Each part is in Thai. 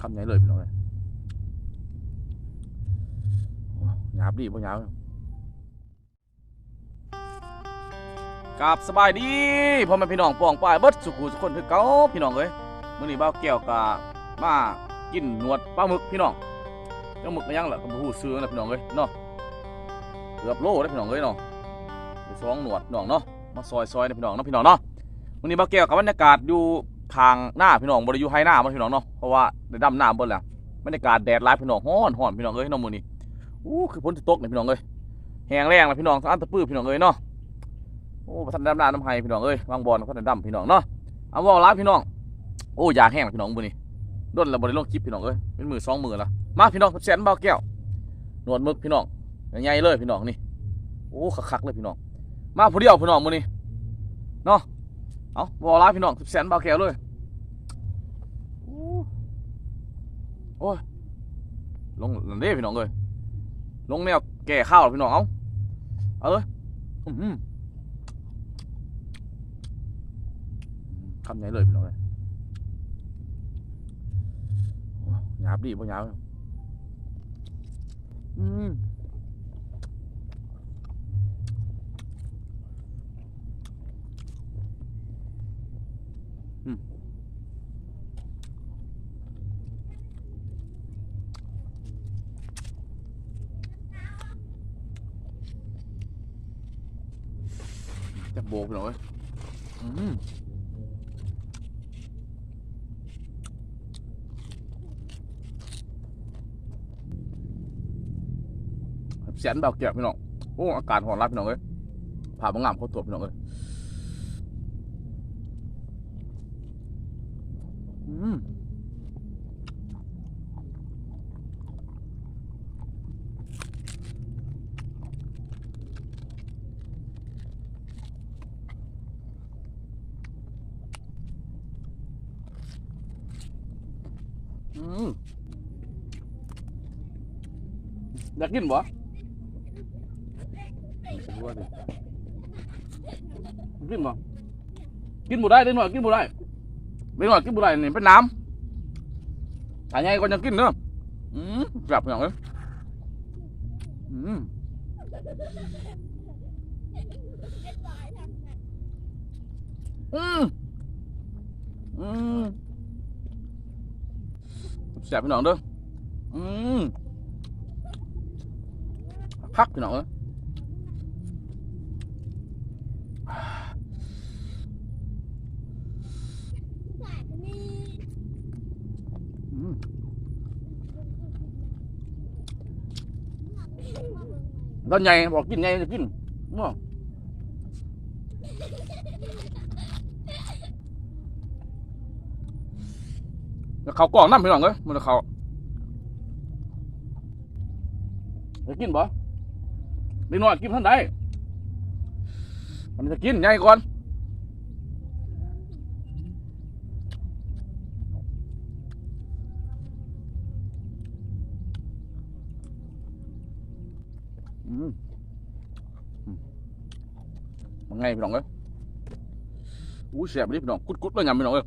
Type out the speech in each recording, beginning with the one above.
คำใหญ่เลยพี่น้องเลยหยาบดีบ่หยาบกับสบายดีพ่อแม่พี่น้องป้องป้ายเบิดสุขุสุคนคือเก่าพี่น้องเอ้ยมื้อนี้บ่าวแก้วก็มากินหนวดปลาหมึกพี่น้องเจ้าหมึกยังล่ะก็บ่ฮู้ซื้อนะพี่น้องเอ้ยเนาะเกือบโลเด้อพี่น้องเอ้ยเนาะอยู่สองหนวดพี่น้องเนาะมาซอยๆนะพี่น้องเนาะพี่น้องเนาะมื้อนี้บ่าวแก้วกับบรรยากาศอยู่ทางหน้าพี่น้องบริยูไฮหน้ามันพี่น้องเนาะเพราะว่า ได้ดำหน้าเบิ่แล้วบรรยากาศแดดร้ายพี่น้องฮ้อนฮ้อนพี่น้องเอ้ยน้องมือนี้อู้คือพ้นที่ตกเนี่ยพี่น้องเอ้ยแห้งแรงแล้วพี่น้องอันตะปื้อพี่น้องเอ้ยเนาะโอ้ประทันดำน้าน้ำไห้พี่น้องเอ้ยวางบอลก็ได้ดำพี่น้องเนาะเอาว่าร้ายพี่น้องโอ้ยาแห้งล้วพี่น้องมือนี้ด้นแล้วบริลงคลิปพี่น้องเอ้ยเป็นมือสองมือละมาพี่น้องแสนเบาแก้วหนวดมึกพี่น้องใหญ่เลยพี่น้องนี่โอ้คักๆเลยพี่น้องมาผู้เดียวพี่น้องมือนี้เนาะเอาว่าร้ายพี่น้องแสนเบาแก้วเลย โอ้ยลงนั่นเด้พี่น้องเลยลงแนวแก่ข้าวพี่น้องเอาเอาเลยอื้อหือคำใหญ่เลยพี่น้องเลยหยาบดีป่หยาบอืมอืม จะโบกพี่น้อยอืมเสียนแบบเกียวพี่น้อง โอ้ อากาศหอนรับพี่น้องเอ้ยผ่าบางงามโคตรวจพี่น้องเอ้ยอืม อืมอยากกินบ่ผมว่าดิกินบ่กินบ่ได้เด็กหน่อยกินบ่ได้เด็กหน่อยกินบ่ได้นี่เป็นน้ำถ้าใหญ่ก็ยังกินเด้ออืมกลับอย่างเอ้ยอืมอืมอืม แซ่บพี่น้องเด้ออืมพักพี่น้องเอ้ย อืมตอนใหญ่บอกกินใหญ่จะกินมั่ว แล้วเขากล่องน้ำพี่น้องเอ้ยมันจะเขาจะกินบ่นิดหน่อยกินท่านใดมันจะกินใหญ่ก่อนมันไงพี่น้องเอ้ยอู้เสียบดิพี่น้องกุดกุดเลยยำพี่น้องเอ้ย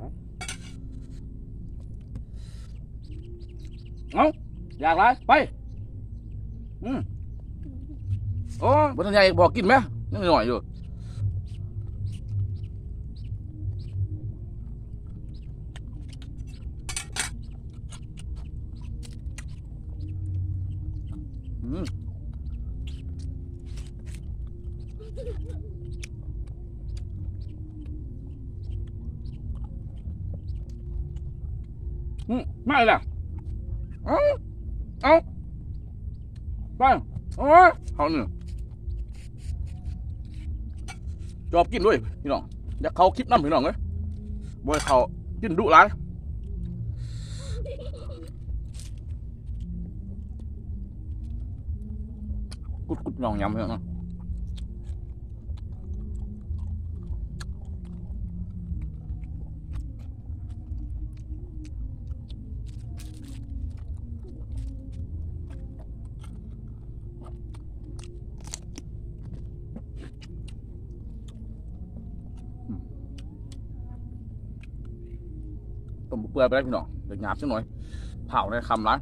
เองเอ้ยาอยากไรไป อืมโอ้บนใหญ่บอกกินไหมยังหน่อยอยู่อืม ไม่เลยเอาเอาไปโอ้ยเขาเนี่ยจอบกินด้วยพี่น้องอยากเขาคลิปน้ำพี่น้องเลยบ่ให้เขากินดุหลายกุดกุดลองยำเถอะเน ปื่อยไปได้พี่น้องเดี๋ยวหยาบสักหน่อยเผาในคำร้าน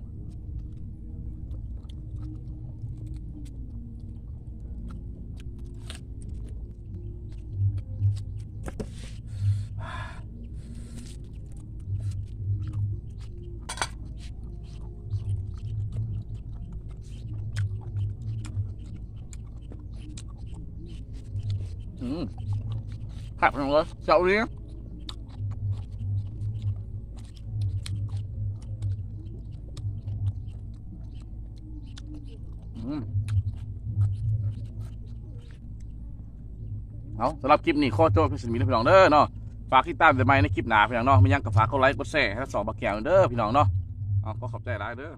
อืมขับไปเลยเจ้าเลี้ย เอาสำหรับคลิปนี้ข้อโจ้พี่สินมีพี่น้องเด้อเนาะฝากติดตามแต่ไม่ในคลิปหนาพี่น้องเนาะไม่ยังกับฝากกดไลค์กดแชร์ให้สองบักแก้วเด้อพี่น้องเนาะเอาขอขอบใจหลายเด้อ